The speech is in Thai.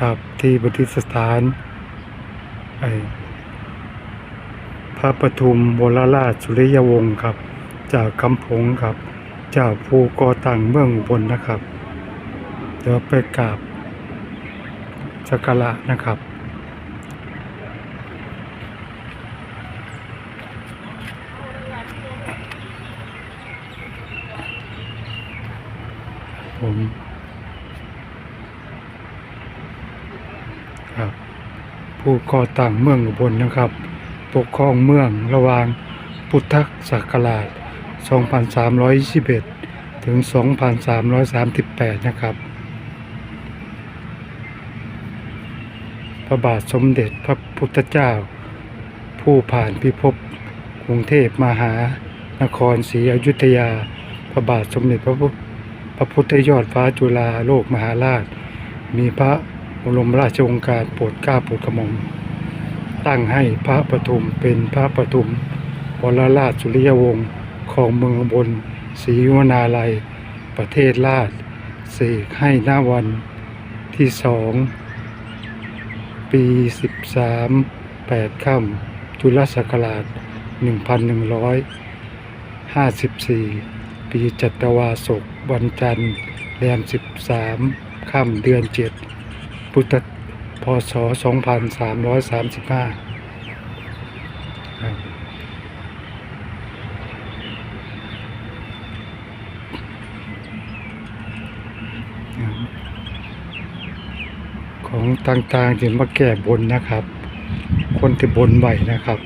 ครับ ที่ประดิษฐานพระปทุมวรราชสุริยวงศ์ครับ จากคำผงครับเจ้าภูกอตังเมืองบลนะครับ เดี๋ยวไปกราบสักการะนะครับผม ครับ ผู้ก่อตั้งเมืองอุบลนะครับ ปกครองเมืองระหว่างพุทธศักราช 2321 ถึง 2338 นะครับ พระบาทสมเด็จพระพุทธเจ้า ผู้ผ่านพิภพกรุงเทพมหานครศรีอยุธยา พระบาทสมเด็จพระพุทธพระพุทธยอดฟ้าจุฬาโลกมหาราช มีพระ บรมราชองการโปรดเกล้าโปรดกระหม่อมตั้งให้พระปฐุมเป็นพระปฐุมวรราชสุริยวงศ์ของเมืองบนศรีวนาลัย ประเทศราชเสกให้หน้าวันที่สองปีสิบสามแปดค่ำจุลศักราชหนึ่งพันหนึ่งร้อยห้าสิบสี่ปีจัตวาศกวันจันทร์แรมสิบสามค่ำเดือนเจ็ด พุทธพศสองพันสามร้อยสามสิบห้าของต่างๆจะมาแก้บนนะครับ คนที่บนไหวนะครับ